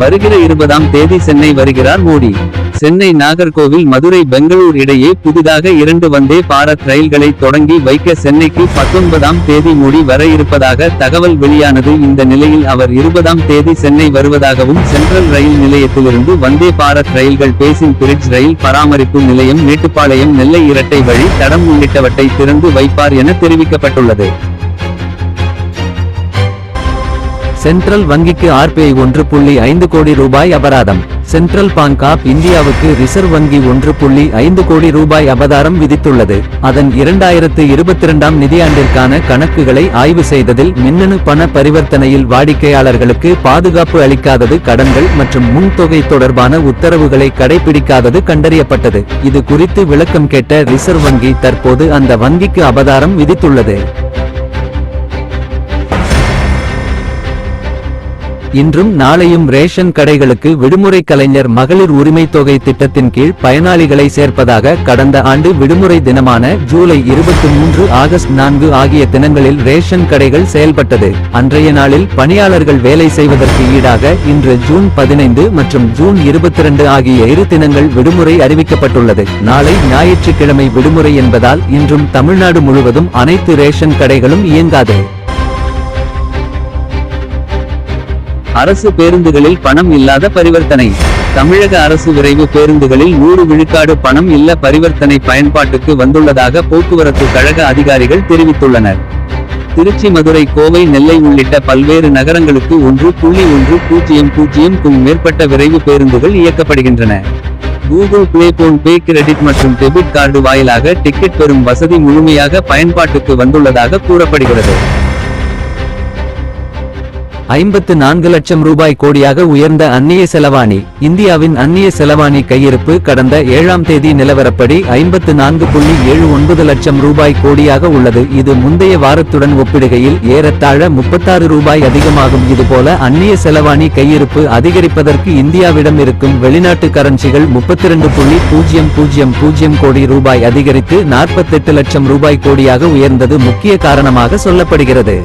வருகிற இருபதாம் தேதி சென்னை வருகிறார் மோடி. சென்னை நாகர்கோவில் மதுரை பெங்களூர் இடையே புதிதாக இரண்டு வந்தே பாரத் ரயில்களை தொடங்கி வைக்க சென்னைக்கு பத்தொன்பதாம் தேதி மோடி வர இருப்பதாக தகவல் வெளியானது. இந்த நிலையில் அவர் இருபதாம் தேதி சென்னை வருவதாகவும் சென்ட்ரல் ரயில் நிலையத்திலிருந்து வந்தே பாரத் ரயில்கள் பேசின் பிரிட்ஜ் ரயில் பராமரிப்பு நிலையம் மேட்டுப்பாளையம் நெல்லை இரட்டை வழி தடம் உள்ளிட்டவற்றை திறந்து வைப்பார் என தெரிவிக்கப்பட்டுள்ளது. சென்ட்ரல் வங்கிக்கு ஆர்பிஐ ஒன்று புள்ளி ஐந்து கோடி ரூபாய் அபராதம். சென்ட்ரல் பாங்க் ஆப் இந்தியாவுக்கு ரிசர்வ் வங்கி ஒன்று புள்ளி ஐந்து கோடி ரூபாய் அபதாரம் விதித்துள்ளது. அதன் இரண்டாயிரத்து இருபத்தி இரண்டாம் நிதியாண்டிற்கான கணக்குகளை ஆய்வு செய்ததில் மின்னணு பண பரிவர்த்தனையில் வாடிக்கையாளர்களுக்கு பாதுகாப்பு அளிக்காதது கடன்கள் மற்றும் முன்தொகை தொடர்பான உத்தரவுகளை கடைபிடிக்காதது கண்டறியப்பட்டது. இது குறித்து விளக்கம் கேட்ட ரிசர்வ் வங்கி தற்போது அந்த வங்கிக்கு அபதாரம் விதித்துள்ளது. இன்றும் நாளையும் ரேஷன் கடைகளுக்கு விடுமுறை கலைஞர் மகளிர் உரிமை தொகை திட்டத்தின் கீழ் பயனாளிகளை சேர்ப்பதாக கடந்த ஆண்டு விடுமுறை தினமான ஜூலை இருபத்தி மூன்று ஆகஸ்ட் நான்கு ஆகிய தினங்களில் ரேஷன் கடைகள் செயல்பட்டது. அன்றைய நாளில் பணியாளர்கள் வேலை செய்வதற்கு ஈடாக இன்று ஜூன் பதினைந்து மற்றும் ஜூன் இருபத்தி இரண்டு ஆகிய இரு தினங்கள் விடுமுறை அறிவிக்கப்பட்டுள்ளது. நாளை ஞாயிற்றுக்கிழமை விடுமுறை என்பதால் இன்றும் தமிழ்நாடு முழுவதும் அனைத்து ரேஷன் கடைகளும் இயங்காது. அரசு பேருந்துகளில் பணம் இல்லாத பரிவர்த்தனை. தமிழக அரசு விரைவு பேருந்துகளில் நூறு விழுக்காடு பணம் இல்ல பரிவர்த்தனை பயன்பாட்டுக்கு வந்துள்ளதாக போக்குவரத்து கழக அதிகாரிகள் தெரிவித்துள்ளனர். திருச்சி மதுரை கோவை நெல்லை உள்ளிட்ட பல்வேறு நகரங்களுக்கு ஒன்று புள்ளி ஒன்று பூஜ்ஜியம் பூஜ்ஜியம் மேற்பட்ட விரைவு பேருந்துகள் இயக்கப்படுகின்றன. Google play PhonePe credit மற்றும் டெபிட் கார்டு வாயிலாக டிக்கெட் பெறும் வசதி முழுமையாக பயன்பாட்டுக்கு வந்துள்ளதாக கூறப்படுகிறது. ஐம்பத்து நான்கு லட்சம் ரூபாய் கோடியாக உயர்ந்த அந்நிய செலவாணி. இந்தியாவின் அந்நிய செலவாணி கையிருப்பு கடந்த ஏழாம் தேதி நிலவரப்படி ஐம்பத்து நான்கு புள்ளி ஏழு ஒன்பது லட்சம் ரூபாய் கோடியாக உள்ளது. இது முந்தைய வாரத்துடன் ஒப்பிடுகையில் ஏறத்தாழ முப்பத்தாறு ரூபாய் அதிகமாகும். இதுபோல அந்நிய செலவாணி கையிருப்பு அதிகரிப்பதற்கு இந்தியாவிடம் இருக்கும் வெளிநாட்டு கரன்சிகள் முப்பத்தி ரெண்டு புள்ளி பூஜ்ஜியம் பூஜ்ஜியம் பூஜ்ஜியம் கோடி ரூபாய் அதிகரித்து நாற்பத்தெட்டு லட்சம் ரூபாய் கோடியாக உயர்ந்தது முக்கிய காரணமாக சொல்லப்படுகிறது.